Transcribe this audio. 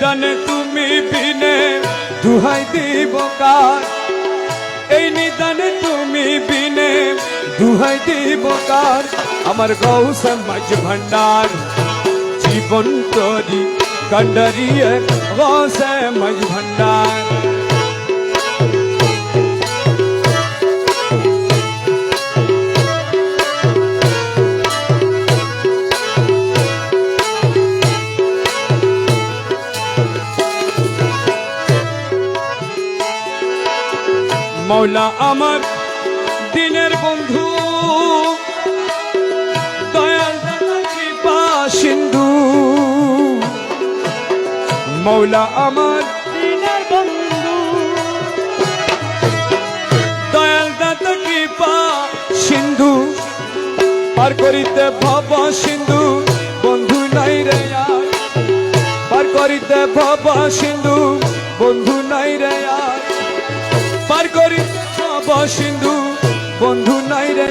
নিদানে তুমি বিনে দুহাই দিব কার? এই নিদানে তুমি বিনে দুহাই দিব কার? আমার গৌসম মাঝ ভান্ডার, জীবন তরি কন্ডরিয়ে গৌসে মাঝ ভান্ডার। মৌলা আমার দিনের বন্ধু। দয়াল কৃপা সিন্ধু। মৌলা আমার দিনের বন্ধু। দয়াল দাতা, কৃপা সিন্ধু। পার করিতে ভব সিন্ধু, বন্ধু নাই রে আর। পার করিতে ভব সিন্ধু, বন্ধু নাই রে আর। সিন্ধু বন্ধু নাই রে।